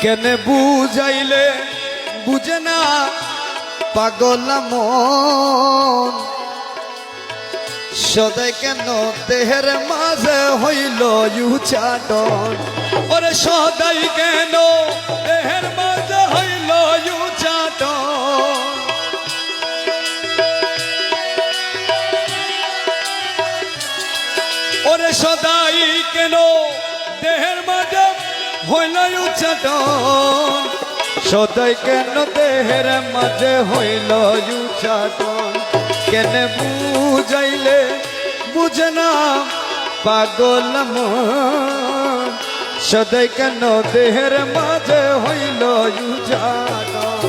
কেন বুঝাইলে বুঝে না? পাগল মন। সদাই কেন দেহের মাঝে হইল ইউচাটন ওরে সদাই কেন হইল উচ্চাটন। সদাই কেন দেহের মাঝে হইল উচ্চাটন? কেন বুঝাইলে বুঝে না পাগল সদাই কেন দেহের মাঝে হইল উচ্চাটন?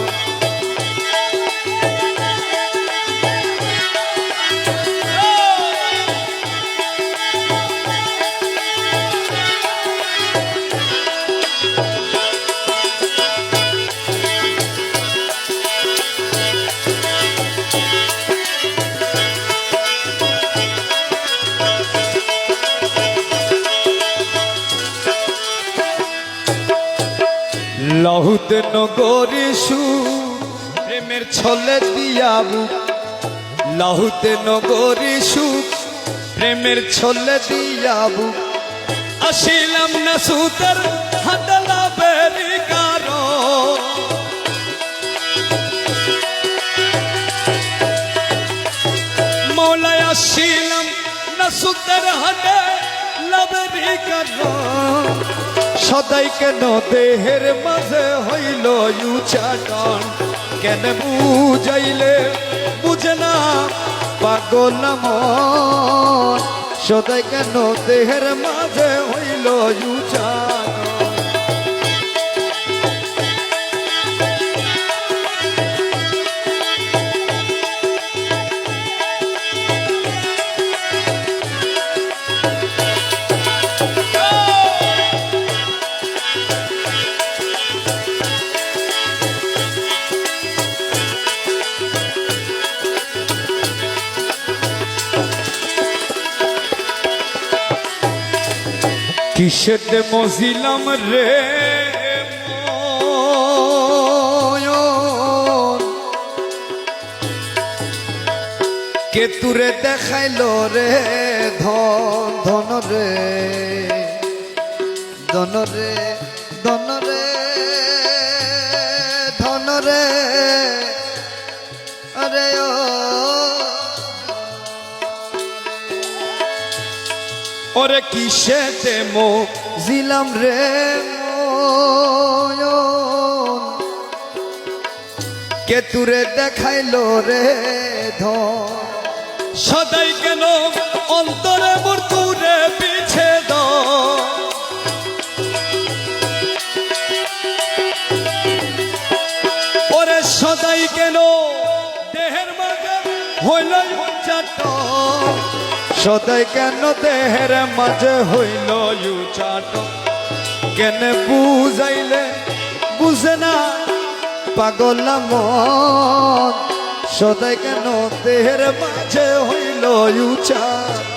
লহুতে নগরী সু, প্রেমের ছলে দিয়াবু। লহুতে নগরী সুখ প্রেমের ছলে দিয়াবু। আসিলাম না সুতর হাতলা বেরি কারও মৌলায় আসিলাম না সুতর হাতে লাভেরি কারও সদাই কেন দেহের মাঝে হইল ইউচাটন কেন বুঝাইলে বুঝে না পাগল মন সদাই কেন দেহের মাঝে হইল ইউচাটন কিসেতে মজিলাম রে? কে তুরে দেখাইল রে ধন ধন রে ধন রে ধন রে ওরে কিসেতে মো জিলাম রে কে তুরে দেখাইলো রে ধ সদাই কেন অন্তরে মোর তুরে পিছে দ ওরে সদাই কেন দেহের মাঝে হইল চাটন সদাই কেন দেহের মাঝে হইল চাট? কেন বুঝাইলে বুঝে না? পাগল মন সদাই কেন দেহের মাঝে হইল চাট?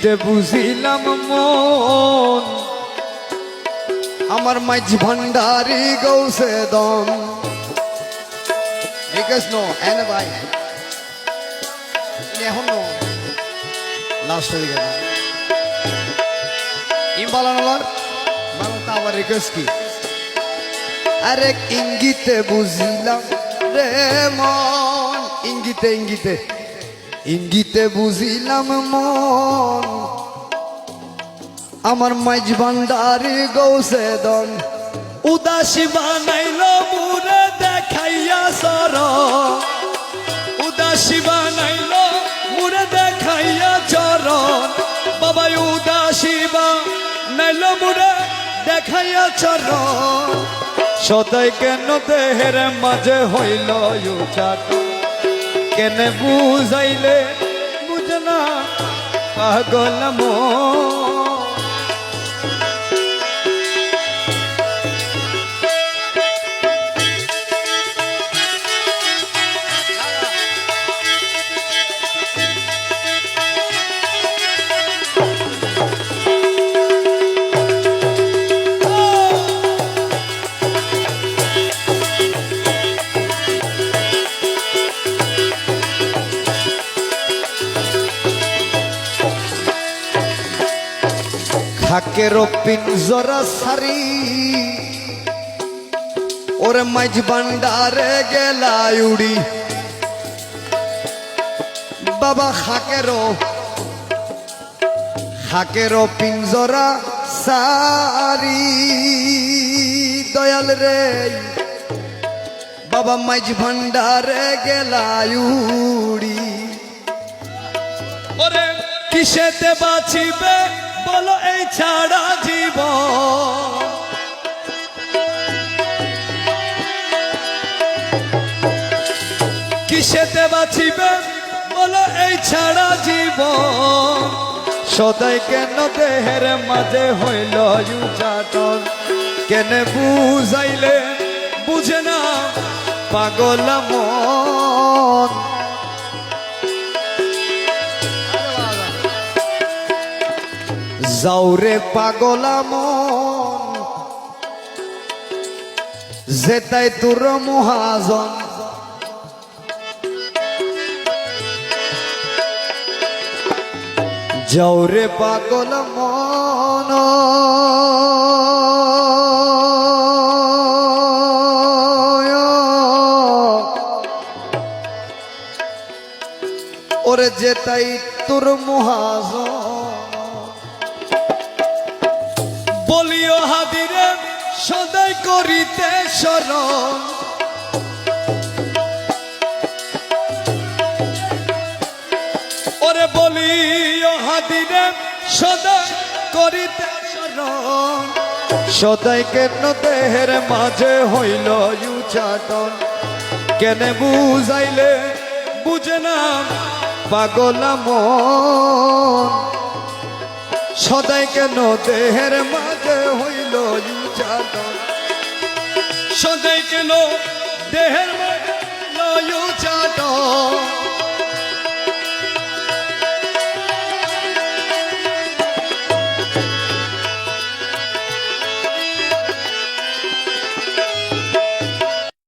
ইঙ্গিতে বুঝিলাম মন। আমার মাঝ ভান্ডারি গৌসে দম। আরে ইঙ্গিতে বুঝিলাম রে মন। ইঙ্গিতে ইঙ্গিতে। ইঙ্গিতে বুঝিলাম মন। আমার মাঝ ভান্ডারি গৌসে দন। উদাসী বানাইল মুরে দেখাইয়া সর উদাসী বানাইল মুরে দেখাইয়া চরণ। বাবা উদাসী বানাইল মুরে দেখাইয়া চরণ। সদাই কেন দেহের মাঝে হইল ইউ উচাটন কেনে বুঝাইলে বুঝে না পাগল মন থাকের পিঞ্জরা সারি ওরে মাঝ ভান্ডারে গেলাই উড়ি বাবা হাকেরো হাকেরো পিঞ্জরা সারি দয়াল রে বাবা মাঝ ভান্ডারে গেলাই উড়ি ওরে কিসেতে বাঁচিবে বলো, এই ছাড়া জীবন কিসেতে বাঁচিবে? বলো, এই ছাড়া জীব সদাই কেন দেহের মাঝে হইল উচাটন কেন বুঝাইলে বুঝে না পাগল মন যাওরে পাগলা মন যেতাই তোর মহাজন। যাওরে পাগল মন ওরে যেতাই তোর মহাজন। বলিও হাদিরে সদাই করিতে শরণ। ওরে বলিও হাদিরে সদাই করিতে শরণ। সদাই কেন দেহের মাঝে হইল উচাটন? কেনে বুঝাইলে বুঝে না পাগলা মন সদাই কেন দেহের মাঝে হইল সদাই কেন দেহের